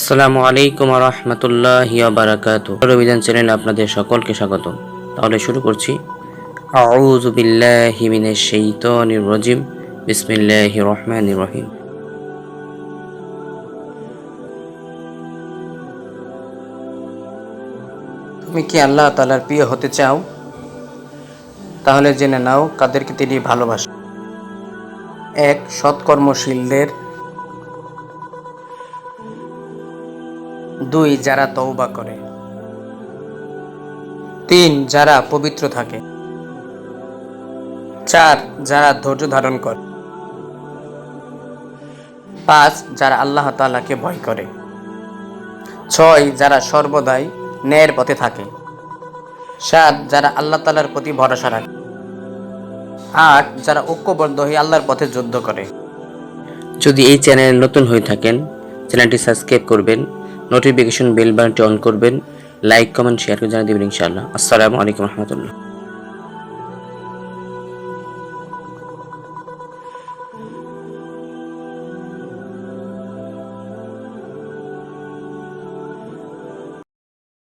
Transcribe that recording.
আসসালামু আলাইকুম রহমতুল্লাহ বারাকাত অভিযান চ্যানেলে আপনাদের সকলকে স্বাগত। তাহলে শুরু করছি। আউযু বিল্লাহি মিনাশ শাইতানির রাজিম। বিসমিল্লাহির রহমানির রহিম। তুমি কি আল্লাহ তাআলার প্রিয় হতে চাও? তাহলে জেনে নাও কাদেরকে তিনি ভালোবাসেন। এক, সৎকর্মশীলদের দুই, যারা তওবা করে। তিন, যারা পবিত্র থাকে। চার, যারা ধৈর্য ধারণ করে। পাঁচ, যারা আল্লাহ তাআলাকে ভয় করে। ছয়, যারা সর্বদাই ন্যায়ের পথে থাকে। সাত, যারা আল্লাহ তাআলার প্রতি ভরসা রাখে। আট, যারা ঐক্যবদ্ধ হয়ে আল্লাহর পথে যুদ্ধ করে। যদি এই চ্যানেল নতুন হয়ে থাকেন, চ্যানেলটি সাবস্ক্রাইব করবেন। নোটিফিকেশন বেল বাটনটি অন করবেন লাইক কমেন্ট শেয়ার করে জানিয়ে দেবেন ইনশাআল্লাহ। আসসালামু আলাইকুম রহমতুল্লাহ।